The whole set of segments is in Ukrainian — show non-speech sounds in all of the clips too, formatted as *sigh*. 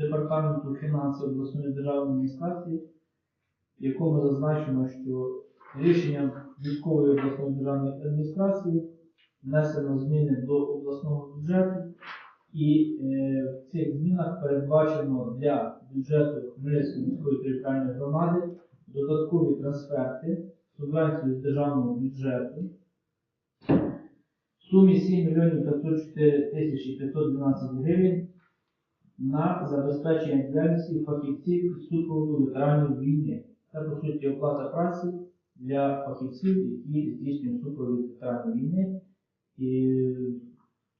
департаменту фінансів обласної державної адміністрації, в якому зазначено, що рішенням військової обласної державної адміністрації внесено зміни до обласного бюджету, і е, в цих змінах передбачено для бюджету Хмельницької міської територіальної громади додаткові трансферти, субвенцію з державного бюджету в сумі 7 мільйонів 504 тисячі 512 гривень на забезпечення діяльності фахівців супроводу ветеранів війни. Це, по суті, оплата праці для фахівців, які здійснюють супровід ветеранів війни. І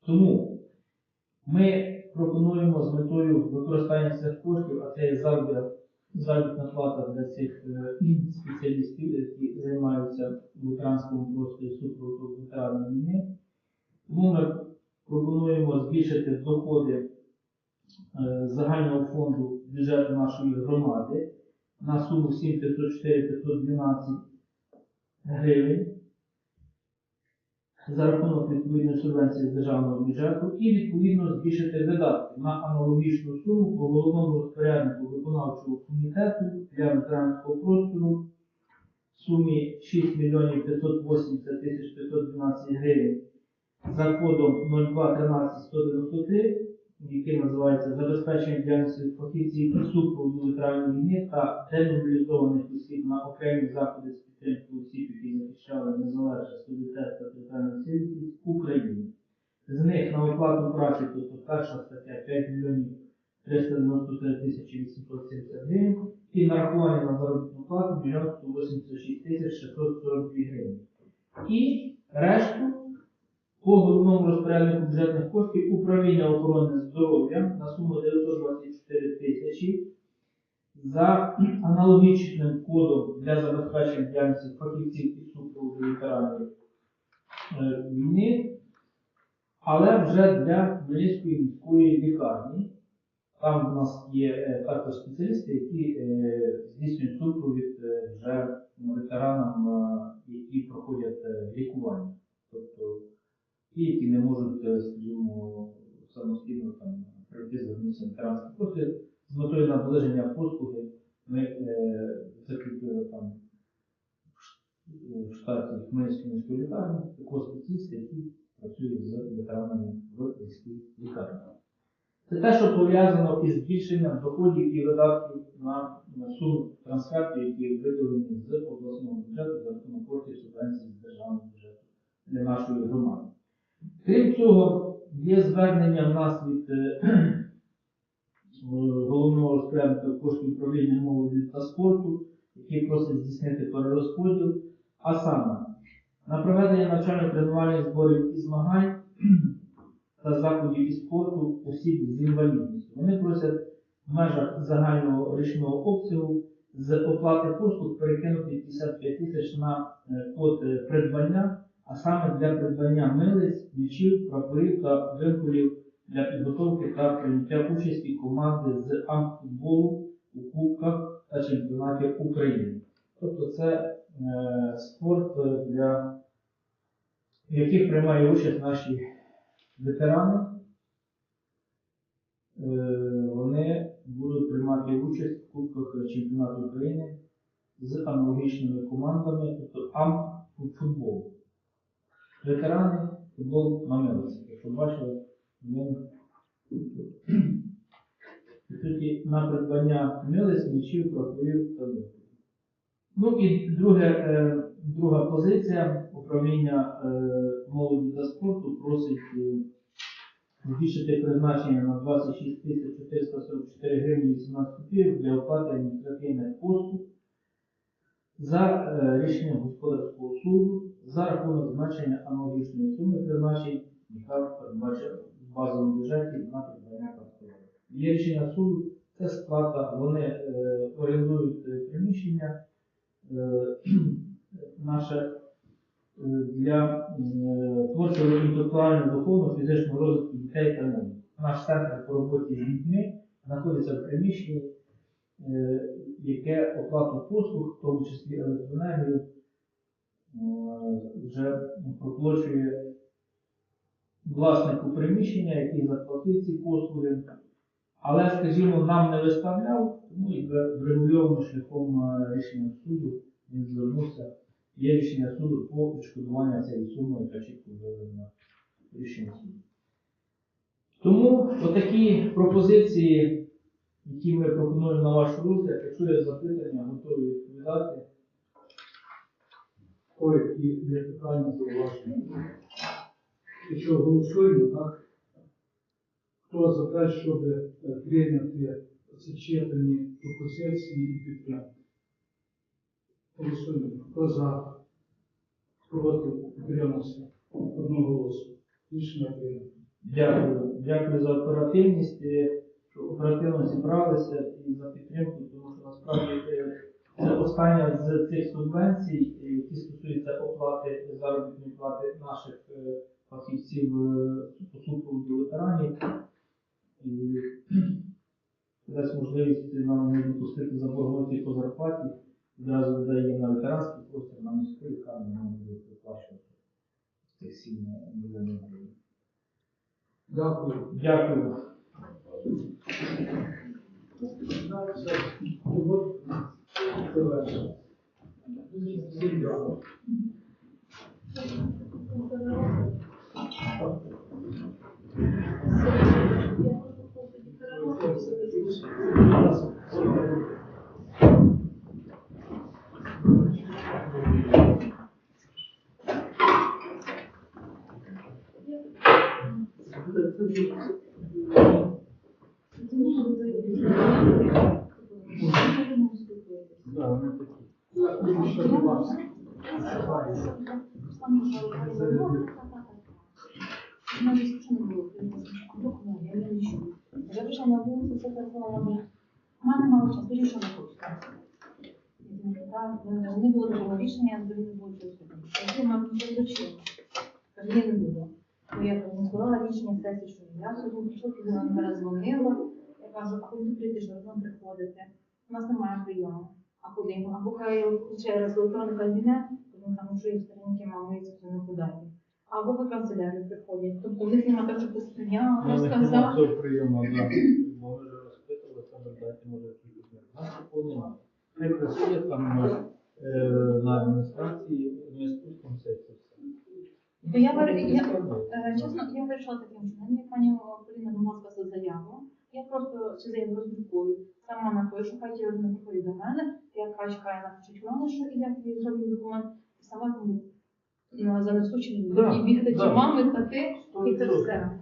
тому ми пропонуємо з метою використання цих коштів, а це є заробітна плата для цих е, спеціалістів, які займаються в ветеранському просторі супроводу ветеранів війни. Тому ми пропонуємо збільшити доходи загального фонду бюджету нашої громади на суму 7 504 512 гривень за рахунок відповідної субвенції з державного бюджету і відповідно збільшити видатки на аналогічну суму по головному розпоряднику виконавчого комітету для ветеранського простору в сумі 6 мільйонів 580 тисяч 512 гривень за кодом 0213193, який називається забезпечення діяльності фахівців і супроводу ветеранів війни та демобілізованих осіб на окремі заходи з підтримки осіб, які захищали незалежність, суверенітет та територіальну цілісність України. З них на оплату праці, тобто перша стаття 5 мільйонів 393 тисячі 870 гривень і нарахування на заробітну плату 1 186 тисяч 642 гривень. І решту по головному розпоряднику бюджетних коштів управління охорони здоров'я на суму 924 тисячі за аналогічним кодом для забезпечення діяльності фахівців і супроводу ветеранів е, війни, але вже для Хмельницької міської лікарні. Там в нас є е, також спеціалісти, які е, здійснюють супровід вже ветеранам, які проходять лікування. Тобто ті, які не можуть, е, скажімо, самостійно там пройти звернутися на ветеранський простір. З метою наближення послуги ми е, закріпили там в штаті Хмельницької міської лікарні такого спеціаліста, який працює з ветеранами в міській лікарні. Це те, що пов'язано із збільшенням доходів і видатків на, суму трансфертів, які виділені з обласного бюджету за рахунок коштів субвенцій з державного бюджету для нашої громади. Крім цього, є звернення в нас від е, *clears throat* головного розпорядника коштів управління молоді та спорту, який просить здійснити перерозподіл, а саме на проведення навчально-тренувальних зборів і змагань *clears throat* та заходів і спорту осіб з інвалідністю. Вони просять в межах загального річного обсягу з оплати послуг перекинути 55 тисяч на е, код е, придбання, а саме для придбання милиць, м'ячів, прапорів та вимполів для підготовки та прийняття участі команди з амфутболу у кубках та чемпіонаті України. Тобто це е, спорт для в яких приймає участь наші ветерани. Е, Вони будуть приймати участь в Кубках чемпіонату України з аналогічними командами, тобто АМ-футбол. Ветерани футбол на милиці. Якщо бачили, ми *clears throat* тоді на придбання милиць, м'ячів, прапорів та випадків. Ну і друге, е, друга позиція управління е, молоді та спорту просить е, збільшити призначення на 26 444 гривні 18 копійок для оплати адміністративних послуг за е, рішенням господарського суду за рахунок значення аналогічної суми призначень, яка передбачена в базовому бюджеті на придбання транспорту. Є рішення суду, це сплата, вони е, орендують е, приміщення *clears throat* наше для творчого інтелектуального духовного фізичного розвитку дітей та молоді. Наш центр по роботі з дітьми знаходиться в приміщенні, яке оплату послуг, в тому числі електроенергію, е, вже проплачує власнику приміщення, який заплатив ці послуги. Але, скажімо, нам не виставляв, тому і врегульовано шляхом е, рішення суду він звернувся. Є рішення суду по відшкодуванню цієї суми, яка чітко виведена в рішенні суду. Тому отакі пропозиції, які ми пропонуємо на ваш розгляд, якщо є запитання, готові відповідати. Ой, і є питання зауваження. Якщо голосуємо, так? Хто за те, щоб е, прийняти зачитані пропозиції і підтримати? Голосуємо. Хто за? Проти? Утримався? Одного голосу. Рішення прийнято. Дякую. Дякую за оперативність, що оперативно зібралися і за підтримку, тому що насправді це остання з цих субвенцій, е, які стосуються оплати заробітної плати наших е, фахівців е, по супроводу ветеранів. І *clears throat* дасть можливість нам не допустити заборгувати по зарплаті, одразу видає на ветеранський простір, на міську лікарню, нам буде виплачувати цих 7 мільйонів гривень. Дякую. Дякую. Все. От, завершено. Всім дякую. Да, вони такі. Так, що до вас? Я вийшла вулицю, це працювала У мене мало часу, скажіть, що не. Не було такого рішення, я не було чого сьогодні. Що? Кажу, я не буду. Я не сказала рішення сесії, що я сьогодні прийшла, коли вона мене дзвонила. Я кажу, а коли прийти, що ви приходите? У нас немає прийому. А куди ми? Або через електронний кабінет, тому там вже і сторінки мами не подати. Або в канцелярію приходять. Тобто в них немає так, що я Ну, розказав. да. Ми вже розпитували, там дати може якісь. У нас такого немає. Хай працює там е, на адміністрації, ми спустимо це все. То я, я, е, чесно, я вирішила таким чином. Мені пані Поліна Домовська за заяву. Я просто цю заяву роздрукую. Сама напишу, хай ті не приходять до мене. Я краще хай напишуть що і як я зроблю документ. І сама тому ну, занесу Да, і бігти да. чи мами, та ти, і це все.